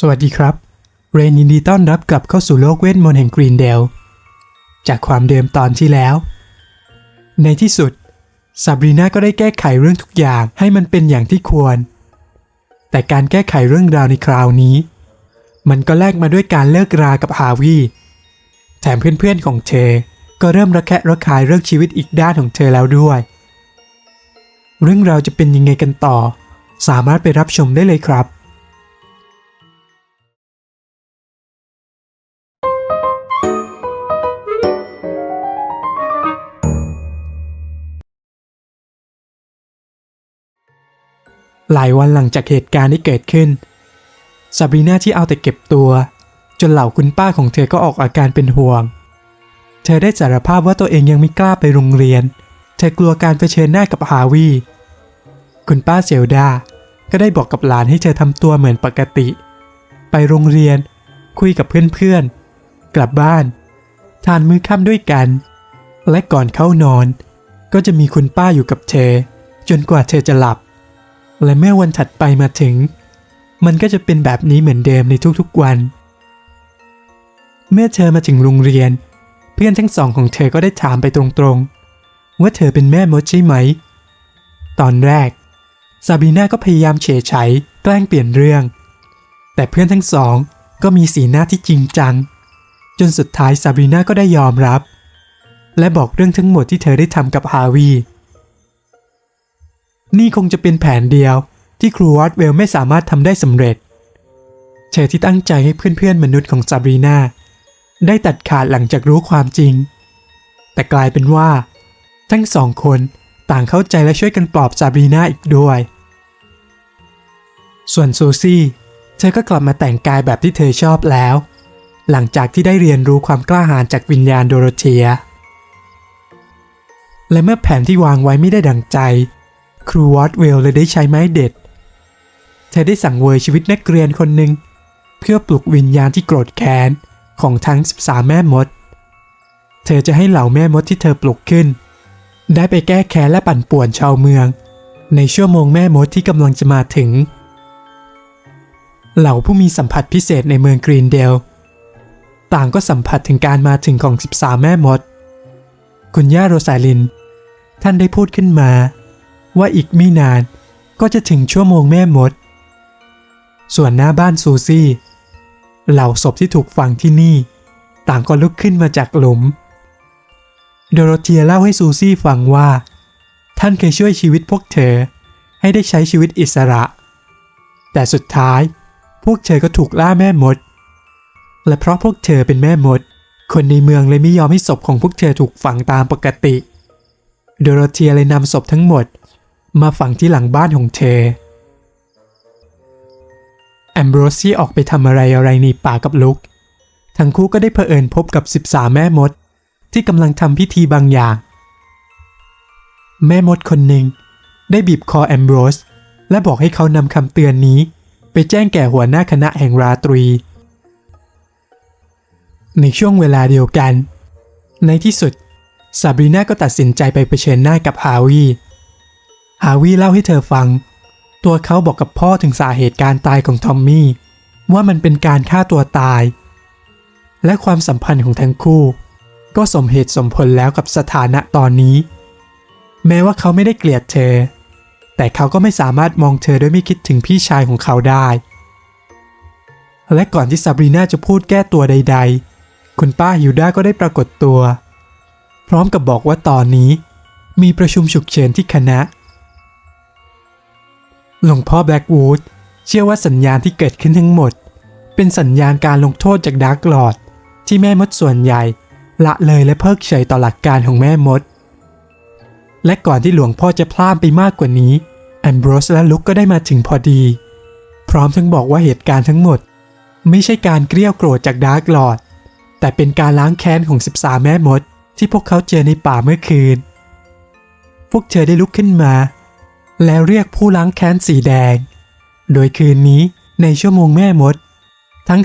สวัสดีครับ เรนยินดีต้อนรับกลับเข้าสู่โลกเวทมนต์แห่งกรีนเดล จากความเดิมตอนที่แล้ว ในที่สุดซาบรีนาก็ได้แก้ไขเรื่องทุกอย่างให้มันเป็นอย่างที่ควร แต่การแก้ไขเรื่องราวในคราวนี้ มันก็แลกมาด้วยการเลิกรากับฮาวีแถมเพื่อนๆของเธอ ก็เริ่มระแคะระคายเรื่องชีวิตอีกด้านของเธอแล้วด้วย เรื่องราวจะเป็นยังไงกันต่อ สามารถไปรับชมได้เลยครับ หลายวันหลังจากเหตุการณ์ที่เกิดขึ้นซาบรีนาที่เอาแต่เก็บตัว จนเหล่าคุณป้าของเธอก็ออกอาการเป็นห่วง เธอได้สารภาพว่าตัวเองยังไม่กล้าไปโรงเรียน เธอกลัวการเผชิญหน้ากับฮาวี คุณป้าเซลดา ก็ได้บอกกับหลานให้เธอทำตัวเหมือนปกติ ไปโรงเรียน คุยกับเพื่อนๆ กลับบ้าน ทานมื้อค่ำด้วยกัน และก่อนเข้านอน ก็จะมีคุณป้าอยู่กับเธอ จนกว่าเธอจะหลับ และเมื่อวันถัดไปมาถึง มันก็จะเป็นแบบนี้เหมือนเดิมในทุกๆวัน เมื่อเธอมาถึงโรงเรียน เพื่อนทั้งสองของเธอก็ได้ถามไปตรงๆ ว่าเธอเป็นแม่มดใช่ไหม ตอนแรกซาบีนาก็พยายามเฉยฉแกล้งเปลี่ยนเรื่อง แต่เพื่อนทั้งสองก็มีสีหน้าที่จริงจัง จนสุดท้ายซาบีนาก็ได้ยอมรับ และบอกเรื่องทั้งหมดที่เธอได้ทำกับฮาวี นี่คงจะเป็นแผนเดียวที่ครูวอตเวลไม่สามารถทำได้สำเร็จ เธอที่ตั้งใจให้เพื่อนๆมนุษย์ของซาบรีนาได้ตัดขาดหลังจากรู้ความจริง แต่กลายเป็นว่า ทั้งสองคนต่างเข้าใจและช่วยกันปลอบซาบรีนาอีกด้วย ส่วนซูซี่ เธอก็กลับมาแต่งกายแบบที่เธอชอบแล้ว หลังจากที่ได้เรียนรู้ความกล้าหาญจากวิญญาณโดโรเธีย และเมื่อแผนที่วางไว้ไม่ได้ดังใจ ครูวอตเวลเลยได้ใช้ไม้เด็ด เธอได้สั่งเวยชีวิตนักเรียนคนหนึ่ง เพื่อปลุกวิญญาณที่โกรธแค้น ของทั้ง 13 แม่มด เธอจะให้เหล่าแม่มดที่เธอปลุกขึ้น ได้ไปแก้แค้นและปั่นป่วนชาวเมือง ในชั่วโมงแม่มดที่กำลังจะมาถึง เหล่าผู้มีสัมผัสพิเศษในเมืองกรีนเดล ต่างก็สัมผัสถึงการมาถึงของ 13 แม่มด คุณย่าโรซาลิน ท่านได้พูดขึ้นมา ว่าอีกไม่นานก็จะถึงชั่วโมงแม่มด ส่วนหน้าบ้านซูซี่ เหล่าศพที่ถูกฝังที่นี่ ต่างก็ลุกขึ้นมาจากหลุม โดโรเธียเล่าให้ซูซี่ฟังว่า ท่านเคยช่วยชีวิตพวกเธอให้ได้ใช้ชีวิตอิสระ แต่สุดท้ายพวกเธอก็ถูกล่าแม่มด และเพราะพวกเธอเป็นแม่มด คนในเมืองเลยไม่ยอมให้ศพของพวกเธอถูกฝังตามปกติ โดโรเธียเลยนำศพทั้งหมด มาฝังที่หลังบ้านของเธอ แอมโบรซี่ออกไปทำอะไรอะไรในป่ากับลุก ทั้งคู่ก็ได้เผอิญพบกับ 13 แม่มด ที่กำลังทำพิธีบางอย่าง แม่มดคนหนึ่งได้บีบคอแอมโบรส และบอกให้เขานำคำเตือนนี้ ไปแจ้งแก่หัวหน้าคณะแห่งราตรี ในช่วงเวลาเดียวกัน ในที่สุดซาบรีนาก็ตัดสินใจไปเผชิญหน้ากับฮาวี ฮาวีเล่าให้เธอฟัง ตัวเขาบอกกับพ่อถึงสาเหตุการตายของทอมมี่ว่ามันเป็นการฆ่าตัวตาย และความสัมพันธ์ของทั้งคู่ ก็สมเหตุสมผลแล้วกับสถานะตอนนี้ แม้ว่าเขาไม่ได้เกลียดเธอ แต่เขาก็ไม่สามารถมองเธอโดยไม่คิดถึงพี่ชายของเขาได้ และก่อนที่ซาบรีนาจะพูดแก้ตัวใด ๆ คุณป้าฮิวดาก็ได้ปรากฏตัว พร้อมกับบอกว่าตอนนี้ มีประชุมฉุกเฉินที่คณะ หลวงพ่อแบล็กวูดเชื่อว่าสัญญาณที่เกิดขึ้นทั้งหมด เป็นสัญญาณการลงโทษจากดาร์กลอดที่แม่มดส่วนใหญ่ ละเลยและเพิกเฉยต่อหลักการของแม่มด และก่อนที่หลวงพ่อจะพลาดไปมากกว่านี้แอมโบรสและลุกก็ได้มาถึงพอดี พร้อมทั้งบอกว่าเหตุการณ์ทั้งหมด ไม่ใช่การเกลี้ยวโกรธจากดาร์กลอดแต่เป็นการล้างแค้นของ 13 แม่มด ที่พวกเขาเจอในป่าเมื่อคืน พวกเธอได้ลุกขึ้นมา แล้วเรียกผู้ล้างแค้นสีแดง โดยคืนนี้ในชั่วโมงแม่มด ทั้ง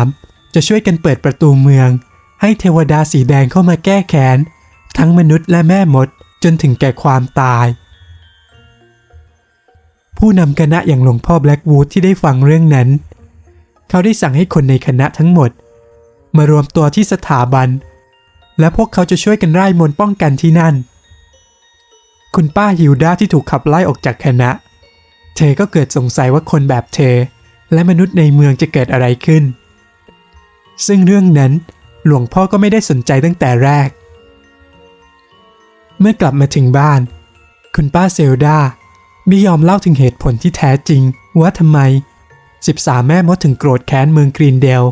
13 จะช่วยกันเปิดประตูเมือง ให้เทวดาสีแดงเข้ามาแก้แค้น ทั้งมนุษย์และแม่มดจนถึงแก่ความตาย ผู้นำคณะอย่างหลวงพ่อแบล็กวูดที่ได้ฟังเรื่องนั้น เขาได้สั่งให้คนในคณะทั้งหมด มารวมตัวที่สถาบัน และพวกเขาจะช่วยกันไล่มนต์ป้องกันที่นั่น คุณป้าฮิวดาที่ถูกขับไล่ออกจากคณะ เธอก็เกิดสงสัยว่าคนแบบเธอ และมนุษย์ในเมืองจะเกิดอะไรขึ้น ซึ่งเรื่องนั้นหลวงพ่อก็ไม่ได้สนใจตั้งแต่แรก เมื่อกลับมาถึงบ้าน คุณป้าเซลดาไม่ยอมเล่าถึงเหตุผลที่แท้จริง ว่าทำไม 13 แม่มดถึงโกรธแค้นเมืองกรีนเดล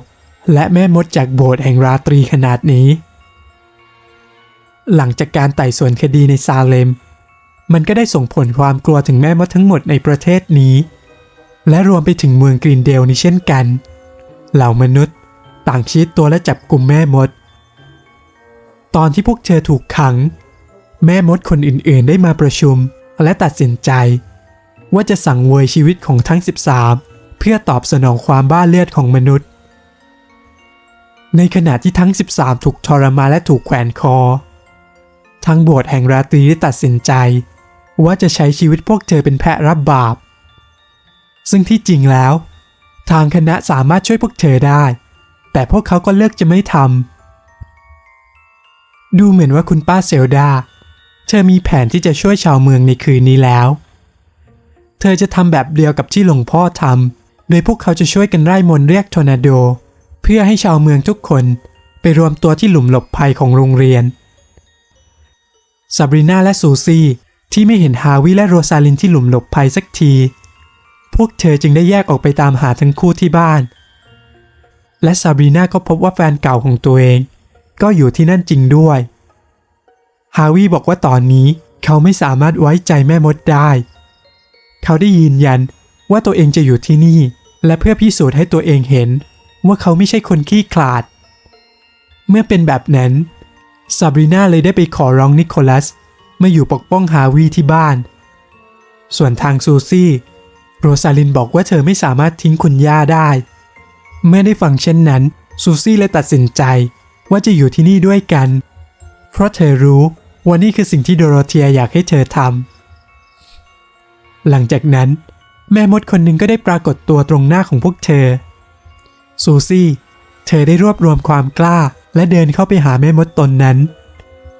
และแม่มดจากโบสถ์แห่งราตรีขนาดนี้ หลังจากการไต่สวนคดีในซาเลม มันก็ได้ส่งผลความกลัวถึงแม่มดทั้งหมดในประเทศนี้ และรวมไปถึงเมืองกรีนเดลนี้เช่นกัน เหล่ามนุษย์ ต่างชี้ตัวและจับกลุ่มแม่มด ตอนที่พวกเธอถูกขัง แม่มดคนอื่นๆ ได้มาประชุมและตัดสินใจ ว่าจะสั่งเวยชีวิตของทั้ง 13 เพื่อตอบสนองความบ้าเลือดของมนุษย์ ในขณะที่ทั้ง 13 ถูกทรมานและถูกแขวนคอทั้งโบสถ์แห่งราตรีได้ตัดสินใจ ว่าจะใช้ชีวิตพวกเธอเป็นแพะรับบาป ซึ่งที่จริงแล้ว ทางคณะสามารถช่วยพวกเธอได้ แต่พวกเขาก็เลือกจะไม่ทำดูเหมือนว่าคุณป้าเซลดา เธอมีแผนที่จะช่วยชาวเมืองในคืนนี้แล้ว เธอจะทำแบบเดียวกับที่หลวงพ่อทำโดยพวกเขาจะช่วยกันไล่มนเรียกทอร์นาโด เพื่อให้ชาวเมืองทุกคนไปรวมตัวที่หลุมหลบภัยของโรงเรียนซาบรีนาและซูซี่ ที่ไม่เห็นฮาวิและโรซาลินที่หลุมหลบภัยสักที พวกเธอจึงได้แยกออกไปตามหาทั้งคู่ที่บ้าน และซาบรีนาก็พบว่าแฟนเก่าของตัวเอง ก็อยู่ที่นั่นจริงด้วย ฮาวิบอกว่าตอนนี้เขาไม่สามารถไว้ใจแม่มดได้ เขาได้ยืนยันว่าตัวเองจะอยู่ที่นี่ และเพื่อพิสูจน์ให้ตัวเองเห็น ว่าเขาไม่ใช่คนขี้ขลาด เมื่อเป็นแบบนั้นซาบรีนาเลยได้ไปขอร้องนิโคลัส มาอยู่ปกป้องฮาวีที่บ้าน ส่วนทางซูซี่โรซาลินบอกว่าเธอไม่สามารถทิ้งคุณย่าได้ เมื่อได้ฟังเช่นนั้น ซูซี่เลยตัดสินใจว่าจะอยู่ที่นี่ด้วยกัน เพราะเธอรู้ว่านี่คือสิ่งที่โดโรเธียอยากให้เธอทำหลังจากนั้น แม่มดคนหนึ่งก็ได้ปรากฏตัวตรงหน้าของพวกเธอ ซูซี่ เธอได้รวบรวมความกล้าและเดินเข้าไปหาแม่มดตนนั้น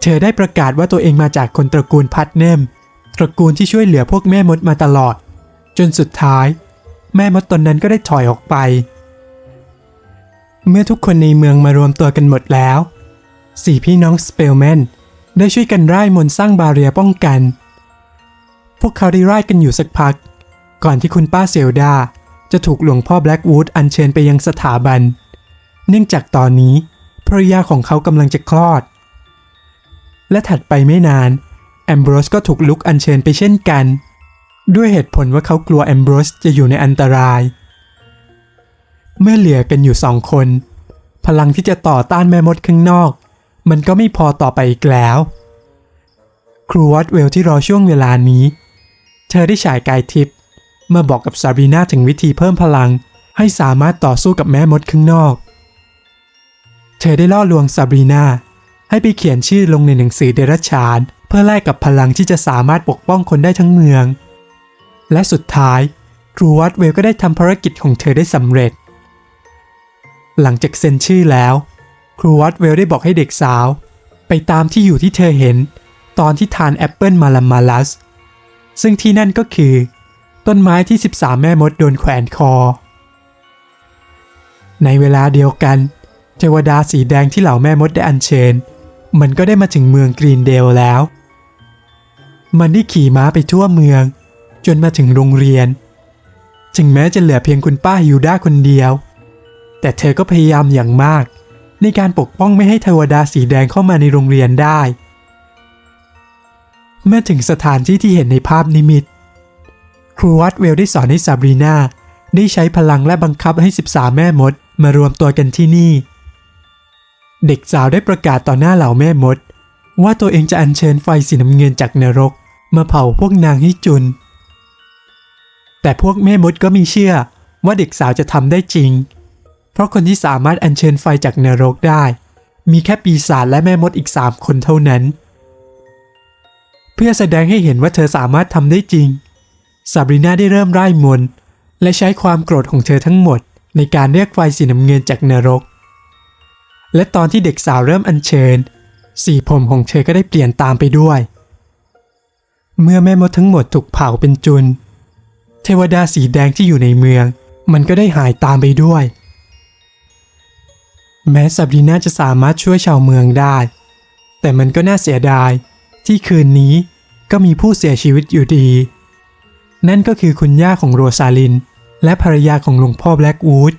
เธอได้ประกาศว่าตัวเองมาจากคนตระกูลพัดเนมตระกูลที่ช่วยเหลือพวกแม่มดมาตลอด จนสุดท้าย แม่มดตนนั้นก็ได้ถอยออกไป เมื่อทุกคนในเมืองมารวมตัวกันหมดแล้ว สี่พี่น้องสเปลแมนได้ช่วยกันร่ายมนต์สร้างบาเรียป้องกัน พวกเขาได้ร่ายกันอยู่สักพัก ก่อนที่คุณป้าเซลดา จะถูกหลวงพ่อแบล็กวูดอัญเชิญไปยังสถาบัน เนื่องจากตอนนี้ภรรยาของเขากำลังจะคลอด และถัดไปไม่นานแอมโบรสก็ถูกลุกอัญเชิญไปเช่นกัน ด้วยเหตุผลว่าเขากลัวแอมโบรสจะอยู่ในอันตราย เมื่อเหลือกันอยู่สองคน พลังที่จะต่อต้านแม่มดข้างนอก มันก็ไม่พอต่อไปอีกแล้ว ครูวัตเวลที่รอช่วงเวลานี้ เธอได้ฉายกายทิพย์มาบอกกับซาบีนาถึงวิธีเพิ่มพลังให้สามารถต่อสู้กับแม่มดข้างนอก เธอได้ล่อลวงซาบีนา ให้ไปเขียนชื่อลงในหนังสือเดรัจฉาน เพื่อแลกกับพลังที่จะสามารถปกป้องคนได้ทั้งเมือง และสุดท้าย ครูวัตเวลก็ได้ทำภารกิจของเธอได้สำเร็จ หลังจากเซ็นชื่อแล้ว ครูวัตเวลได้บอกให้เด็กสาว ไปตามที่อยู่ที่เธอเห็น ตอนที่ทานแอปเปิลมาลามาลัส ซึ่งที่นั่นก็คือ ต้นไม้ที่ 13 แม่มดโดนแขวนคอ ในเวลาเดียวกันเทวดาสีแดงที่เหล่าแม่มดได้อัญเชิญ มันก็ได้มาถึงเมืองกรีนเดลแล้ว มันได้ขี่ม้าไปทั่วเมือง จนมาถึงโรงเรียน ถึงแม้จะเหลือเพียงคุณป้าฮิวด้าคนเดียว แต่เธอก็พยายามอย่างมาก ในการปกป้องไม่ให้เทวดาสีแดงเข้ามาในโรงเรียนได้ เมื่อถึงสถานที่ที่เห็นในภาพนิมิต ครูวัตเวลได้สอนให้ซาบรีนาได้ใช้พลังและบังคับให้ 13 แม่มดมารวมตัวกันที่นี่ เด็กสาวได้ประกาศต่อหน้าเหล่าแม่มด ว่าตัวเองจะอัญเชิญไฟสีน้ำเงินจากนรก มาเผาพวกนางให้จุน แต่พวกแม่มดก็มีเชื่อว่าเด็กสาวจะทำได้จริง เพราะคนที่สามารถอัญเชิญไฟจากนรกได้ มีแค่ปีศาจและแม่มดอีกสามคนเท่านั้น เพื่อแสดงให้เห็นว่าเธอสามารถทำได้จริงซาบรีนาได้เริ่มร่ายมนต์และใช้ความโกรธของเธอทั้งหมด ในการเรียกไฟสีน้ำเงินจากนรก และตอนที่เด็กสาวเริ่มอัญเชิญ สีผมของเธอก็ได้เปลี่ยนตามไปด้วย เมื่อแม่มดทั้งหมดถูกเผาเป็นจุน เทวดาสีแดงที่อยู่ในเมือง มันก็ได้หายตามไปด้วย แม้ซาบรีนาจะสามารถช่วยชาวเมืองได้ แต่มันก็น่าเสียดาย ที่คืนนี้ก็มีผู้เสียชีวิตอยู่ดี นั่นก็คือคุณย่าของโรซาลิน และภรรยาของหลวงพ่อแบล็กวูด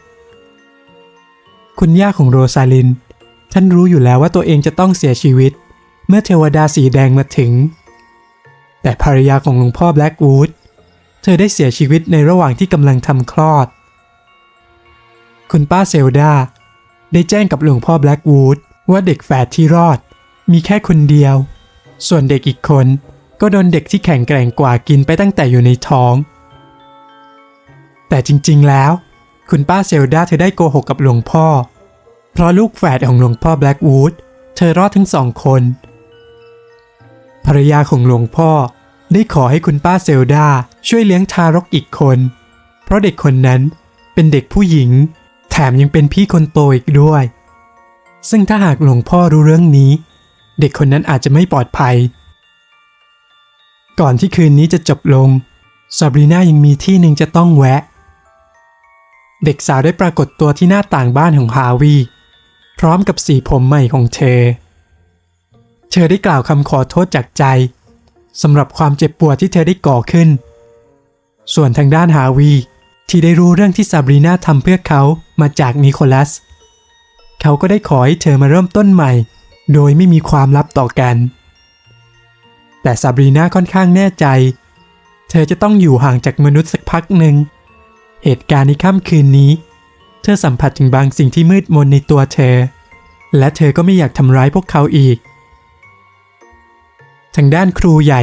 คุณย่าของโรซาลิน ท่านรู้อยู่แล้วว่าตัวเองจะต้องเสียชีวิต เมื่อเทวดาสีแดงมาถึง แต่ภรรยาของหลวงพ่อแบล็กวูดเธอได้เสียชีวิตในระหว่างที่กำลังทำคลอด คุณป้าเซลดาได้แจ้งกับหลวงพ่อแบล็กวูดว่าเด็กแฝดที่รอด มีแค่คนเดียว ส่วนเด็กอีกคนก็โดนเด็กที่แข็งแกร่งกว่ากินไปตั้งแต่อยู่ในท้อง แต่จริง ๆ แล้ว คุณป้าเซลดาเธอได้โกหกกับหลวงพ่อ เพราะลูกแฝดของหลวงพ่อแบล็กวูดเธอรอดทั้งสองคน ภรรยาของหลวงพ่อได้ขอให้คุณป้าเซลดาช่วยเลี้ยงทารกอีกคน เพราะเด็กคนนั้นเป็นเด็กผู้หญิง แถมยังเป็นพี่คนโตอีกด้วย ซึ่งถ้าหากหลวงพ่อรู้เรื่องนี้ เด็กคนนั้นอาจจะไม่ปลอดภัย ก่อนที่คืนนี้จะจบลงซาบรีนายังมีที่หนึ่งจะต้องแวะ เด็กสาวได้ปรากฏตัวที่หน้าต่างบ้านของฮาวีพร้อมกับสีผมใหม่ของเธอ เธอได้กล่าวคำขอโทษจากใจสำหรับความเจ็บปวดที่เธอได้ก่อขึ้น ส่วนทางด้านฮาวีที่ได้รู้เรื่องที่ซาบรีนาทำเพื่อเขามาจากนิโคลัส เขาก็ได้ขอให้เธอมาเริ่มต้นใหม่ โดยไม่มีความลับต่อกัน แต่ซาบรีนาค่อนข้างแน่ใจ เธอจะต้องอยู่ห่างจากมนุษย์สักพักหนึ่ง เหตุการณ์ในค่ำคืนนี้ เธอสัมผัสถึงบางสิ่งที่มืดมนในตัวเธอ และเธอก็ไม่อยากทำร้ายพวกเขาอีก ทางด้านครูใหญ่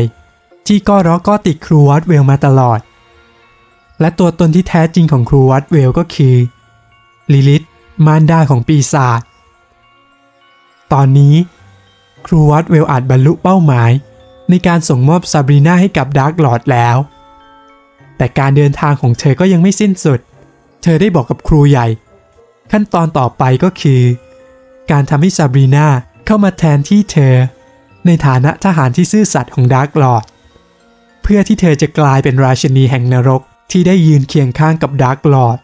ที่ก็ร้อก็ติดครูวัดเวลมาตลอด และตัวตนที่แท้จริงของครูวัดเวลก็คือ ลิลิธมารดาของปีศาจตอนนี้ ครูวัดเวลอาจบรรลุเป้าหมาย ในการส่งมอบซาบรีนาให้กับดาร์กลอร์ดแล้ว แต่การเดินทางของเธอก็ยังไม่สิ้นสุด เธอได้บอกกับครูใหญ่ ขั้นตอนต่อไปก็คือ การทำให้ซาบรีนาเข้ามาแทนที่เธอ ในฐานะทหารที่ซื่อสัตย์ของดาร์กลอร์ดเพื่อที่เธอจะกลายเป็นราชินีแห่งนรกที่ได้ยืนเคียงข้างกับดาร์กลอร์ด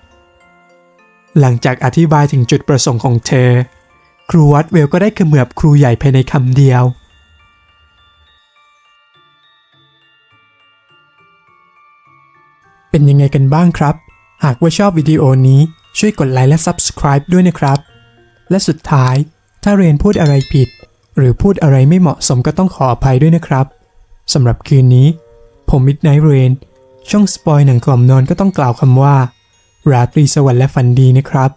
หลังจากอธิบายถึงจุดประสงค์ของเธอ ครูวัดเวลก็ได้เขมือบครูใหญ่ภายในคำเดียว เป็นยังไงกันบ้างครับ หากว่าชอบวิดีโอนี้ช่วยกดไลค์และ Subscribe ด้วยนะครับ และสุดท้ายถ้าเรนพูดอะไรผิด หรือพูดอะไรไม่เหมาะสมก็ต้องขออภัยด้วยนะครับสำหรับคืนนี้ ผม Midnight Rain ช่องสปอยหนังกล่อมนอนก็ต้องกล่าวคำว่า ราตรีสวัสดิ์และฝันดีนะครับ